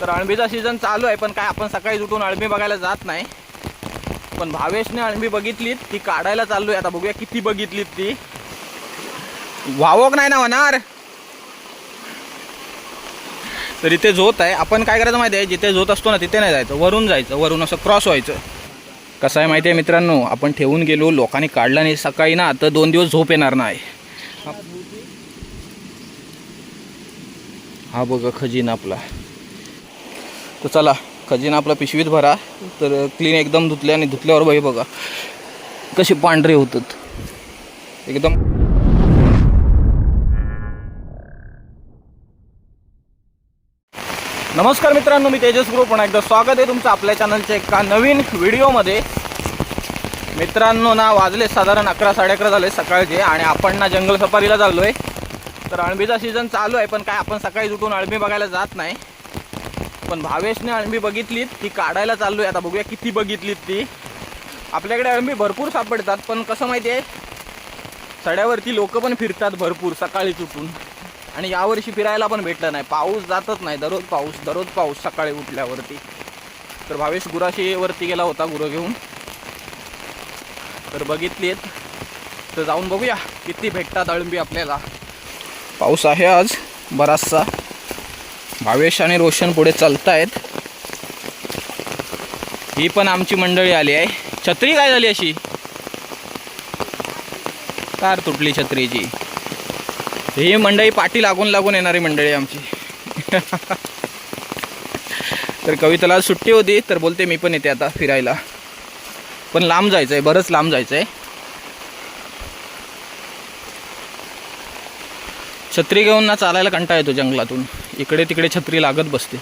तर अळंबीचा सीझन चालू आहे पण काय आपण सकाळी उठून अळंबी बघायला जात नाही. पण भावेशने अळंबी बघितलीत ती काढायला चाललो आहे आता बघूया किती बघितलीत ती. वावक नाही ना होणार? तर इथे झोत आहे. आपण काय करायचं माहिती आहे? जिथे झोत असतो ना तिथे नाही जायचं. वरून जायचं. वरून असं क्रॉस व्हायचं. कसं आहे माहिती आहे मित्रांनो? आपण ठेवून गेलो. लोकांनी काढला नाही सकाळी ना. तर दोन दिवस झोप येणार नाही. हा बघा खजिना आपला. तर चला खजिना आपला पिशवीत भरा. तर क्लीन एकदम धुतले आणि धुतल्यावर बाई बघा. कसे पांढरे होतात. एकदम नमस्कार मित्रांनो मी तेजस ग्रुप. पुन्हा एकदा स्वागत आहे तुमचं आपल्या चॅनलच्या एका नवीन व्हिडिओमध्ये. मित्रांनो ना वाजले साधारण अकरा साडे अकरा झाले सकाळचे आणि आपण ना जंगल सफारीला चाललो आहे तर अळंबीचा सीझन चालू आहे पण काय आपण सकाळी उठून अळंबी बघायला जात नाही. पण भावेशने अळंबी बघितलीत ती काढायला चाललो आहे आता बघूया किती बघितलीत ती. आपल्याकडे अळंबी भरपूर सापडतात पण कसं माहिती आहे? सड्यावरती लोक पण फिरतात भरपूर सकाळीच उठून आणि यावर्षी फिरायला पण भेटलं नाही. पाऊस जातच नाही. दररोज पाऊस दररोज पाऊस सकाळी उठल्यावरती. तर भावेश गुराशीवरती गेला होता गुरं घेऊन. तर बघितली तर जाऊन बघूया किती भेटतात अळंबी आपल्याला. पाऊस आहे आज बराचसा. भावेश आणि रोशन पुढे चालतायत. ही पण आमची मंडळी आली आहे. छत्री काय झाली अशी? कार तुटली छत्रीची. ही मंडळी पाठी लागून लागून येणारी मंडळी आमची. तर कविताला सुट्टी होती तर बोलते मी पण येते आता फिरायला. पण लांब जायचं आहे बरंच लांब जायचं आहे छत्री घेऊन ना चालायला कंटाळा येतो जंगलातून. इकडे तिकडे छत्री लागत बसते.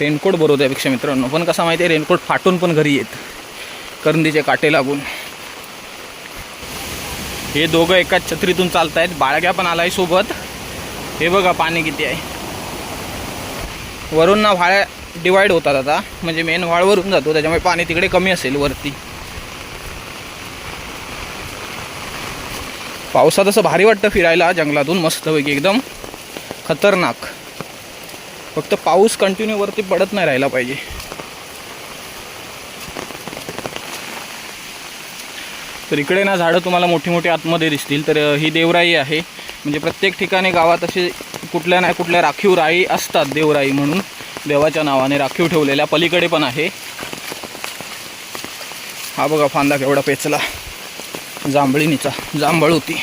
रेनकोट बरोबर त्यापेक्षा मित्रांनो. पण कसा माहिती आहे रेनकोट फाटून पण घरी येत. करंदीचे काटे लागून. हे दोघं एकाच छत्रीतून चालतायत. बाळग्या पण आलाय सोबत. हे बघा पाणी किती आहे. वरून ना व्हाळ्या डिवाईड होतात आता. म्हणजे मेन व्हाळवरून जातो. त्याच्यामुळे पाणी तिकडे कमी असेल वरती. पावसात असं भारी वाटतं फिरायला जंगलातून. मस्तपैकी एकदम खतरनाक. फक्त पाऊस कंटिन्यू वरती पडत नाही राहिला पाहिजे. तर इकडे ना झाडं तुम्हाला मोठी मोठी आतमध्ये दिसतील. तर ही देवराई आहे. म्हणजे प्रत्येक ठिकाणी गावात असे कुठल्या ना कुठल्या राखीव राई असतात देवराई म्हणून. देवाच्या नावाने राखीव ठेवलेल्या पलीकडे पण आहे. हा बघा फांदा केवढा पेचला. जांभळीनीचा जांभळ होती.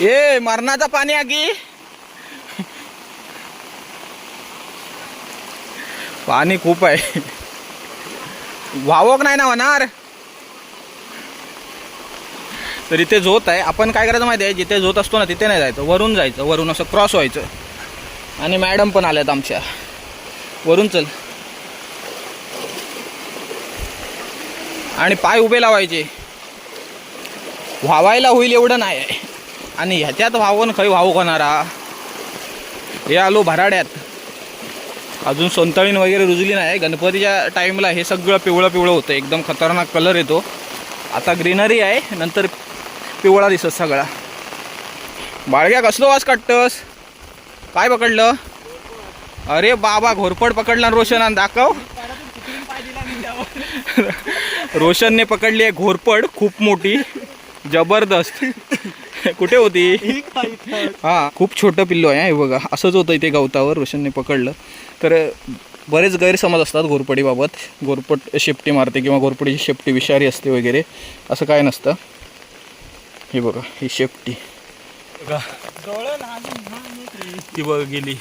ए मरणाचं पाणी आगी. पाणी खूप आहे. वावक नाही ना होणार? तर इथे झोत आहे. आपण काय करायचं माहिती आहे? जिथे झोत असतो ना तिथे नाही जायचं. वरून जायचं. वरून असं क्रॉस व्हायचं. आणि मॅडम पण आल्यात आमच्या. वरून चल. आणि पाय उभे लावायचे. व्हावायला होईल एवढं नाही आहे. आणि ह्याच्यात व्हावून खै व्हावू होणारा? हे आलो भराड्यात. अजून सोनतळीन वगैरे रुजली नाही. गणपतीच्या टाईमला हे सगळं पिवळं पिवळं होतं. एकदम खतरनाक कलर येतो. आता ग्रीनरी आहे. नंतर पिवळा दिसत सगळा. बाळग्या कसलो वास काढतस? काय पकडलं? अरे बाबा घोरपड पकडला रोशन आणि दाखव. रोशनने पकडली आहे घोरपड खूप मोठी. जबरदस्त. कुठे होती? हा खूप छोटं पिल्लो आहे हा, बघा. असंच होतं इथे गवतावर रोशनने पकडलं. तर बरेच गैरसमज असतात घोरपडीबाबत. घोरपड शेपटी मारते किंवा घोरपडीची शेपटी विषारी असते वगैरे. असं काय नसतं. हे बघा ही शेपटी. बघा. ती बघ गेली.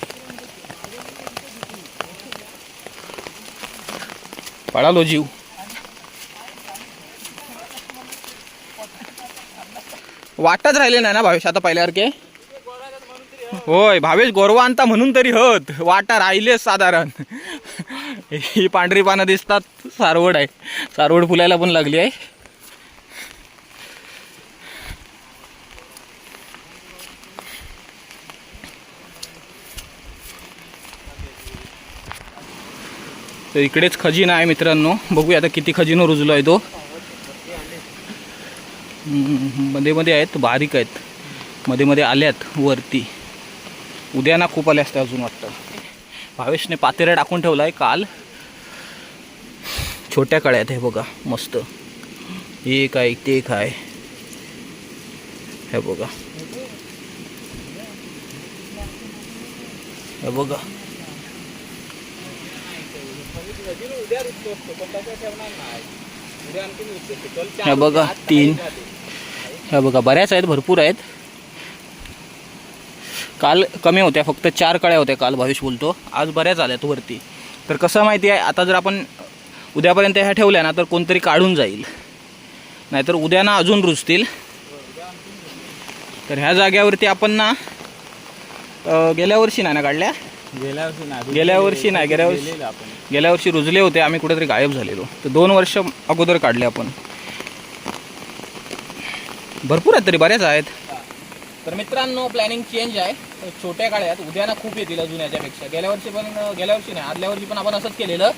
पळालो जीव. वाटच राहिले नाही ना भावेश आता पहिल्यासारखे? होय भावेश गोरवा आणता म्हणून तरी होत. वाटा राहिलेच साधारण. ही पांढरी पानं दिसतात सारवड आहे. सारवड फुलायला पण लागली आहे. तर इकडेच खजिना आहे मित्रांनो. बघूया आता किती खजिनो रुजलो आहे तो. मध्ये मध्ये आहेत बारीक आहेत. मध्ये मध्ये आल्यात वरती. उद्या ना खूप आले असते अजून वाटतं. भावेशने पातेऱ्या टाकून ठेवला आहे काल. छोट्या कळ्यात हे बघा मस्त. एक आहे ते एक आहे हे बघा. हे बघा. ह्या बघा तीन. ह्या बघा बऱ्याच आहेत भरपूर आहेत. काल कमी होत्या फक्त चार कळ्या होत्या काल भावेश बोलतो. आज बऱ्याच आल्यात वरती. तर कसं माहिती आहे आता जर आपण उद्यापर्यंत ह्या ठेवल्या ना तर कोणतरी काढून जाईल. नाहीतर उद्या ना अजून रुजतील. तर ह्या जाग्यावरती आपण ना गेल्या वर्षी नाही ना काढल्या? गेल्या वर्षी नाही गेल्या वर्षी नाही गेल्या वर्षी गेलेलं आपण. गेल्या वर्षी रुजले होते आम्ही कुठेतरी गायब झालेलो. तर दोन वर्ष अगोदर काढले आपण. भरपूर आहेत तरी बऱ्याच आहेत. तर मित्रांनो प्लॅनिंग चेंज आहे. तर छोट्या गाड्या आहेत उद्या ना खूप येतील अजून याच्यापेक्षा. गेल्या वर्षी पण गेल्या वर्षी नाही आदल्या वर्षी पण आपण असंच केलेलं.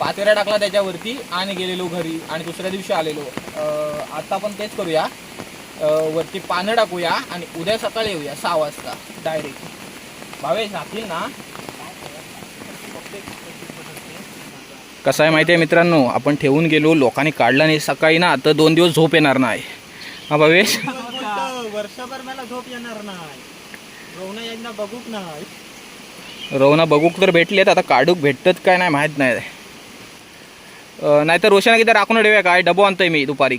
पातेरा टाकला त्याच्यावरती आणि गेलेलो घरी आणि दुसऱ्या दिवशी आलेलो. अं, आता आपण तेच करूया. अं, वरती पानं टाकूया आणि उद्या सकाळी येऊया सहा वाजता डायरेक्ट भावेश राहतील ना? कसं आहे माहिती आहे मित्रांनो आपण ठेवून गेलो लोकांनी काढला नाही सकाळी ना तर दोन दिवस झोप येणार नाही. हा भावेश? वर्षभर मला झोप येणार नाही. रोवणं एकदा बघूक नाही. रवना बघूक तर भेटलेत आता काढूक भेटतात काय नाही माहीत नाही. अं, नाहीतर रोशना किती राखून ठेवूया काय? डबो आणतोय मी दुपारी.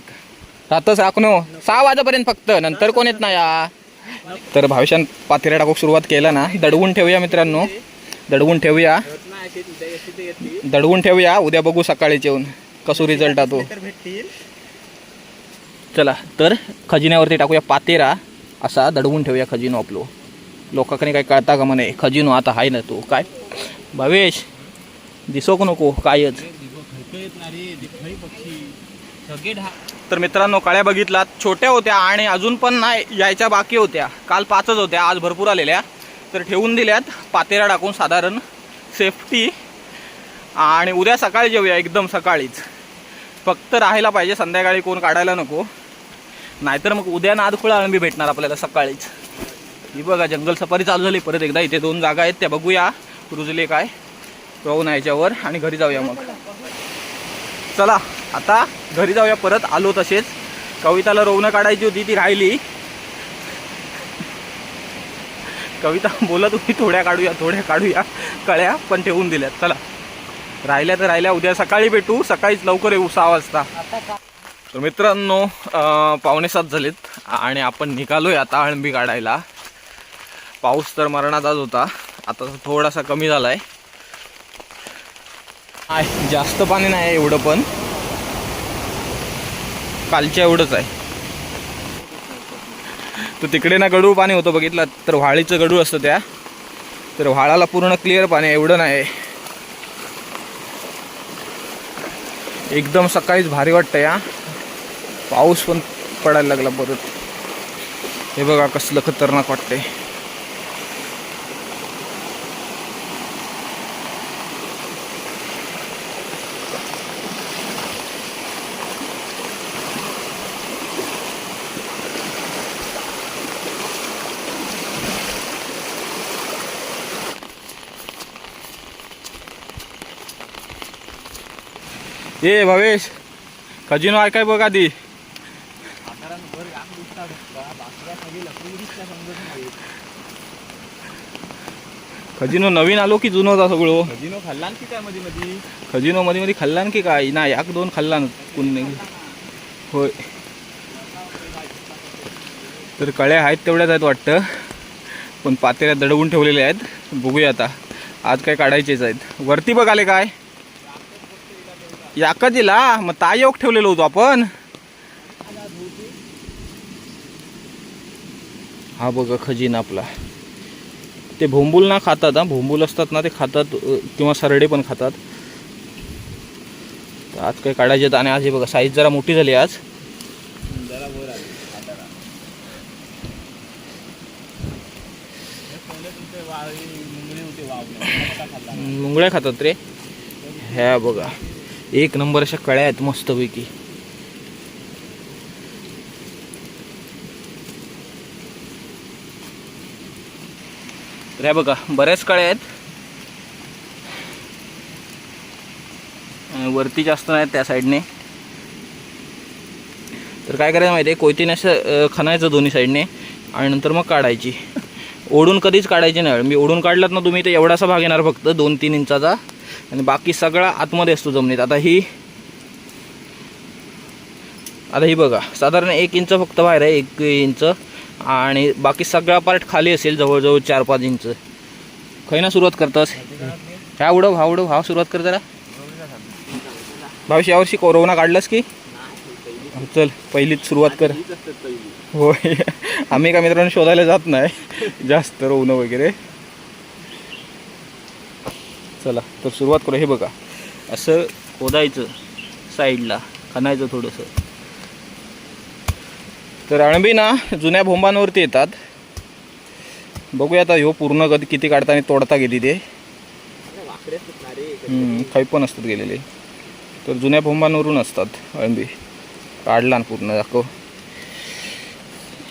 रातच राखणो सहा वाजेपर्यंत फक्त नंतर कोण येत नाही या तर भावेशान पातेऱ्या टाकूक सुरुवात केला ना. दडवून ठेवूया मित्रांनो. दडवून ठेवूया. दडवून ठेवूया. उद्या बघू सकाळीच येऊन कसो रिझल्ट तो चला तर खजिन्यावरती टाकूया पातेरा असा दडवून ठेवूया खजिनो आपलो. लोकांकडे काय कळता का म्हणे खजिनो आता आहे ना तो. काय? भावेश दिसोक नको. कायच? तर मित्रांनो काळ्या बघितलात छोट्या होत्या आणि अजून पण नाही यायच्या बाकी होत्या. काल पाचच होत्या आज भरपूर आलेल्या. तर ठेवून दिल्यात पातेऱ्या टाकून साधारण सेफ्टी आणि उद्या सकाळी जेऊया एकदम सकाळीच. फक्त राहायला पाहिजे संध्याकाळी कोण काढायला नको. नाहीतर मग उद्या नादखुळा अळंबी भेटणार आपल्याला सकाळीच. ही बघा जंगल सफारी चालू झाली परत एकदा इथे दोन जागा आहेत त्या बघूया रुजले काय पाहून याच्यावर आणि घरी जाऊया मग. चला आता घरी जाऊया परत आलो तसेच. कविताला रोवणं काढायची होती ती राहिली. कविता बोलत होती थोड्या काढूया थोड्या काढूया. कळ्या पण ठेवून दिल्यात. चला. राहिल्या तर राहिल्या उद्या सकाळी भेटू सकाळीच लवकर येऊ सहा वाजता. तर मित्रांनो अं, पावणे सात झालेत आणि आपण निघालोय आता अळंबी काढायला. पाऊस तर मरणाचाच होता. आता थोडासा कमी झालाय. आहे जास्त पाणी नाही एवढं पण. कालच्या एवढंच आहे. तर तिकडे ना गडूळ पाणी होतं बघितलं तर व्हाळीचं गडूळ असतं त्या. तर व्हाळाला पूर्ण क्लिअर पाणी आहे, एवढं नाही एकदम सकाळीच भारी वाटतं या. पाऊस पण पडायला लागला परत. हे बघा कसलं खतरनाक वाटतंय. ए भावेश खजिनो आहे काय बघ आधी? खजिनो नवीन आलो की जुनं होता सगळं खजिनो खाल्ला की काय मध्ये मध्ये खजिनो मध्ये मध्ये खाल्ला की काय? नाही एक दोन खाल्ला कोणी होय. तर कळ्या आहेत तेवढ्याच आहेत वाटतं. पण पातेऱ्या दडवून ठेवलेल्या आहेत. बघूया आता. आज काय काढायचेच आहेत. वरती बघ आले काय? या कधीला? मग तायोग ठेवलेलो होतो आपण. हा बघा खजिना आपला. ते भोंबूल ना खातात हा. भोंबूल असतात ना ते खातात किंवा सरडे पण खातात. आज काही काढायचे आहेत आणि आज हे बघा साईज जरा मोठी झाली आज. मुंगळ्या खातात रे. ह्या बघा. एक नंबर अशा कळ्या आहेत मस्तपैकी. तर ह्या बघा बऱ्याच कळ्या आहेत. वरती जास्त नाहीत त्या साईडने. तर काय करायचं माहिती आहे कोयतीने असं खणायचं दोन्ही साईडने आणि नंतर मग काढायची. ओढून कधीच काढायची नाही. मी ओढून काढलात ना तुम्ही तर एवढासा भाग येणार फक्त दोन तीन इंचाचा. आणि बाकी सगळा आतमध्ये असतो जमिनीत. आता ही आता ही बघा साधारण एक इंच फक्त बाहेर आहे एक इंच. आणि बाकी सगळा पार्ट खाली असेल जवळजवळ चार पाच इंच. खैना सुरुवात करतास? ह्या उडव हा उडव हा सुरुवात कर जरा. भावशी यावर्षी कोरोना काढलास की? चल पहिलीच सुरुवात कर. होय. आम्ही का मित्रांनो शोधायला जात नाही. जास्त रोवणं वगैरे. चला तर सुरुवात करू. हे बघा असं खोदायचं साईडला खणायचं थोडंसं. तर अळंबी ना जुन्या भोंबांवरती येतात. बघूया आता ह्यो पूर्ण कधी किती काढता आणि तोडता गेली ते. काही पण असतात गेलेले. तर जुन्या भोंबांवरून असतात अळंबी काढला ना पूर्ण दाखव.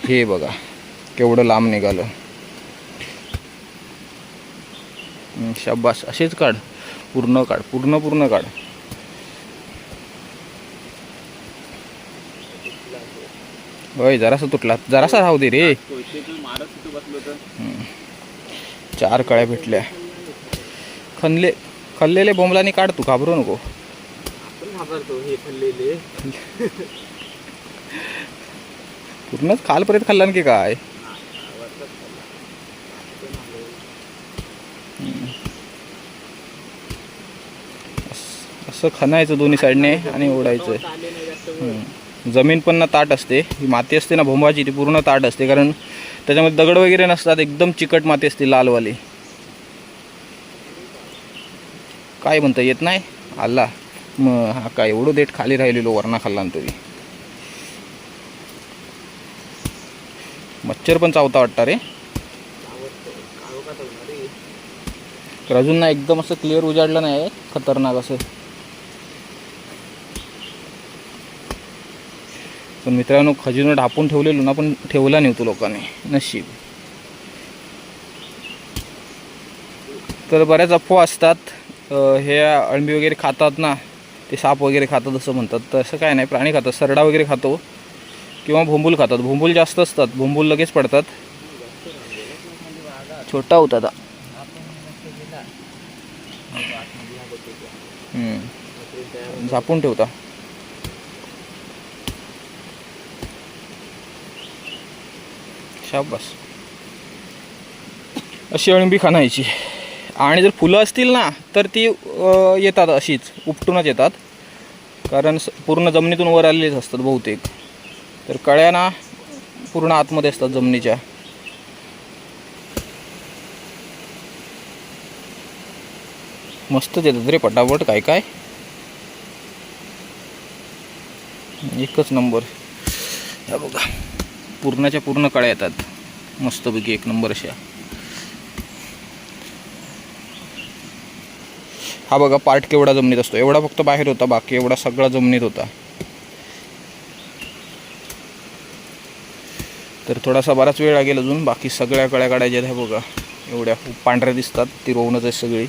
हे बघा केवढं लांब निघालं. शाबास. असेच काढ. पूर्ण काढ. पूर्ण पूर्ण काढ. होय जरासा तुटला. जरासा राहू दे रे. चार कळ्या भेटल्या. खनले खल्लेले बोंबलानी काढ तू. घाबरू नको. पूर्णच खालपर्यंत खाल्ला की काय? असं खणायचं दोन्ही साईडने आणि ओढायचं. जमीन पण ना ताट असते. ही माती असते ना भोंबाची ती पूर्ण ताट असते. कारण त्याच्यामध्ये दगड वगैरे नसतात एकदम चिकट माती असते लालवाली. काय म्हणता येत नाही? आला. मग हा काय एवढं देठ खाली राहिलेलो वरणा खाल्ला तरी. मच्छर पण चावता वाटतं रे. तर अजून ना एकदम असं क्लिअर उजाडलं नाही खतरनाक असं. पण मित्रांनो खजिनो ढापून ठेवलेलो ना पण ठेवला नाही तो लोकांनी. नशीब. तर बऱ्याच अफवा असतात. हे अळंबी वगैरे खातात ना ते साप वगैरे खातात असं म्हणतात. तर असं काय नाही प्राणी खातात. सरडा वगैरे खातो. किंवा भोंबूल खातात. भोंबूल जास्त असतात. भोंबूल लगेच पडतात. छोटा होता आता. झापून ठेवता. शाबास. अशी अळंबी खाणायची. आणि जर फुलं असतील ना तर ती येतात अशीच. उपटूनच येतात. कारण स- पूर्ण जमिनीतून वर आलेलीच असतात बहुतेक. तर कळ्या ना पूर्ण आतमध्ये असतात जमिनीच्या. मस्तच येतात रे पटापट काय काय? एकच नंबर. या बघा. पूर्णाच्या पूर्ण कळ्या येतात. मस्तपैकी एक नंबर अशा. हा बघा पार्ट केवढा जमिनीत असतो. एवढा फक्त बाहेर होता बाकी एवढा सगळा जमिनीत होता. तर थोडासा बराच वेळ लागेल अजून. बाकी सगळ्या कळ्या काढायच्या आहेत हे बघा. एवढ्या खूप पांढऱ्या दिसतात. ती रोवणच आहे सगळी.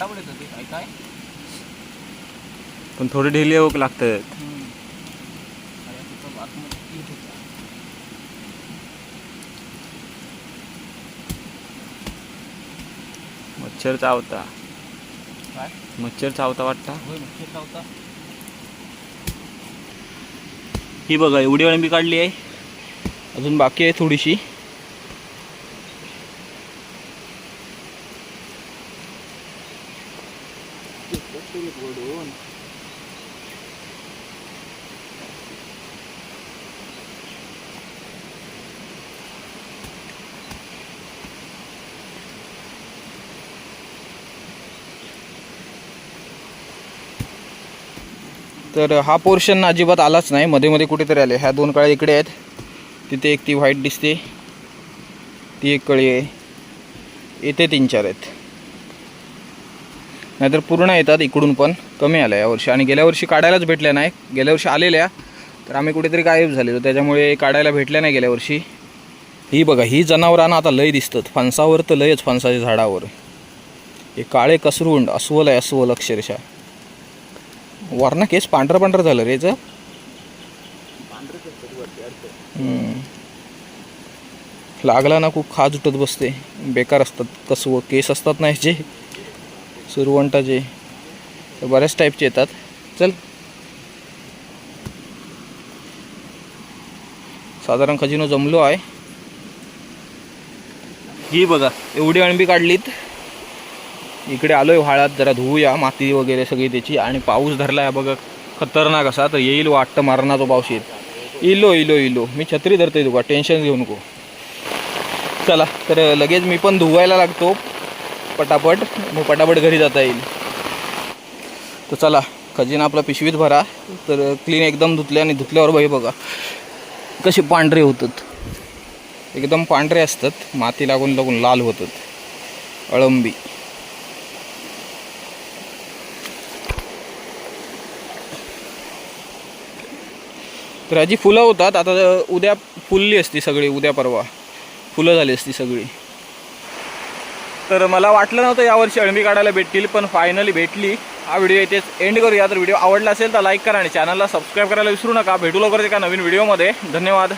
येतं काय काय? पण थोडी ढिली होक लागतात अरे तिथं आतमध्ये येत होता. मच्छर चावता. काय? मच्छर चावता वाटता? होय मच्छर चावता. ही बघा एवढी अळंबी काढली आहे. अजून बाकी आहे थोडीशी. तर हा पोर्शन अजिबात आलाच नाही. मध्ये मध्ये कुठेतरी आले. ह्या दोन कळ्या इकडे आहेत. तिथे एक ती व्हाईट दिसते. ती एक कळी आहे. येथे तीन चार आहेत. नाहीतर पूर्ण येतात इकडून पण. कमी आल्या यावर्षी आणि गेल्या वर्षी काढायलाच भेटल्या नाही. गेल्या वर्षी आलेल्या. तर आम्ही कुठेतरी गायब झालेलो. त्याच्यामुळे काढायला भेटल्या नाही गेल्या वर्षी. ही बघा ही जनावरांना आता लय दिसतात. फणसावर तर लयच फणसाच्या झाडावर. हे काळे कसरुंड अस्वल आहे अस्वल अक्षरशः. वरना केस पांढरं पांढरं झालं रे याचं. लागला ना खूप खाज उठत बसते. बेकार असतात. कसं केस असतात ना जे. सुरवंटाचे जे. बऱ्याच टाईपचे येतात. चल. साधारण खजिनो जमलो आहे. ही बघा. एवढी अणबी काढलीत. इकडे आलोय व्हाळात जरा धुवूया माती वगैरे सगळी त्याची. आणि पाऊस धरला आहे बघा खतरनाक असा. तर येईल वाटतं मारणार तो पाऊस येईल. इलो इलो इलो. मी छत्री धरते तुका टेन्शन घेऊ नको. चला तर लगेच मी पण धुवायला लागतो. पटापट. मग पटापट घरी जाता येईल. तर चला खजिना आपला पिशवीत भरा. तर क्लीन एकदम धुतले आणि धुतल्यावर बाई बघा कसे पांढरे होतात. एकदम पांढरे असतात. माती लागून लागून लाल होतात. अळंबी. तर ह्याची फुलं होतात. आता उद्या फुलली असती सगळी उद्या परवा. फुलं झाली असती सगळी. तर मला वाटलं नव्हतं यावर्षी अळमी काढायला भेटतील पण फायनली भेटली. हा व्हिडिओ इथेच एंड करूया. तर व्हिडिओ आवडला असेल तर लाईक करा आणि चॅनलला सबस्क्राईब करायला विसरू नका. भेटू लवकरच एका नवीन व्हिडिओमध्ये धन्यवाद.